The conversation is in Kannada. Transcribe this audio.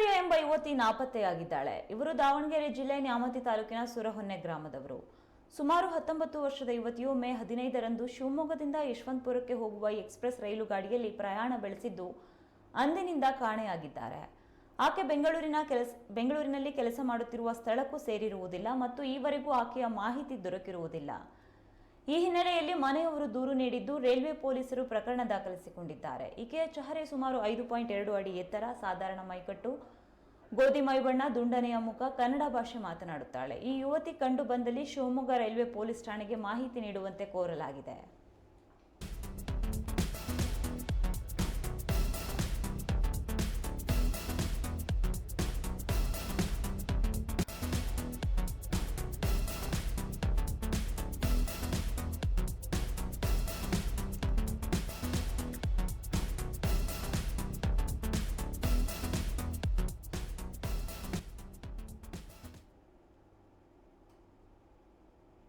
ಐಶ್ವರ್ಯ ಎಂಬ ಯುವತಿ ನಾಪತ್ತೆಯಾಗಿದ್ದಾಳೆ. ಇವರು ದಾವಣಗೆರೆ ಜಿಲ್ಲೆ ನ್ಯಾಮತಿ ತಾಲೂಕಿನ ಸುರಹೊನ್ನೆ ಗ್ರಾಮದವರು. ಸುಮಾರು ಹತ್ತೊಂಬತ್ತು ವರ್ಷದ ಯುವತಿಯು ಮೇ ಹದಿನೈದರಂದು ಶಿವಮೊಗ್ಗದಿಂದ ಯಶವಂತಪುರಕ್ಕೆ ಹೋಗುವ ಎಕ್ಸ್ಪ್ರೆಸ್ ರೈಲು ಗಾಡಿಯಲ್ಲಿ ಪ್ರಯಾಣ ಬೆಳೆಸಿದ್ದು, ಅಂದಿನಿಂದ ಕಾಣೆಯಾಗಿದ್ದಾರೆ. ಆಕೆ ಬೆಂಗಳೂರಿನ ಕೆಲಸ, ಬೆಂಗಳೂರಿನಲ್ಲಿ ಕೆಲಸ ಮಾಡುತ್ತಿರುವ ಸ್ಥಳಕ್ಕೂ ಸೇರಿರುವುದಿಲ್ಲ ಮತ್ತು ಈವರೆಗೂ ಆಕೆಯ ಮಾಹಿತಿ ದೊರಕಿರುವುದಿಲ್ಲ. ಈ ಹಿನ್ನೆಲೆಯಲ್ಲಿ ಮನೆಯವರು ದೂರು ನೀಡಿದ್ದು ರೈಲ್ವೆ ಪೊಲೀಸರು ಪ್ರಕರಣ ದಾಖಲಿಸಿಕೊಂಡಿದ್ದಾರೆ. ಈಕೆಯ ಚಹರೆ ಸುಮಾರು ಐದು ಪಾಯಿಂಟ್ ಎರಡು ಅಡಿ ಎತ್ತರ, ಸಾಧಾರಣ ಮೈಕಟ್ಟು, ಗೋಧಿ ಮೈಬಣ್ಣ, ದುಂಡನೆಯ ಮುಖ, ಕನ್ನಡ ಭಾಷೆ ಮಾತನಾಡುತ್ತಾಳೆ. ಈ ಯುವತಿ ಕಂಡು ಬಂದಲ್ಲಿ ಶಿವಮೊಗ್ಗ ರೈಲ್ವೆ ಪೊಲೀಸ್ ಠಾಣೆಗೆ ಮಾಹಿತಿ ನೀಡುವಂತೆ ಕೋರಲಾಗಿದೆ.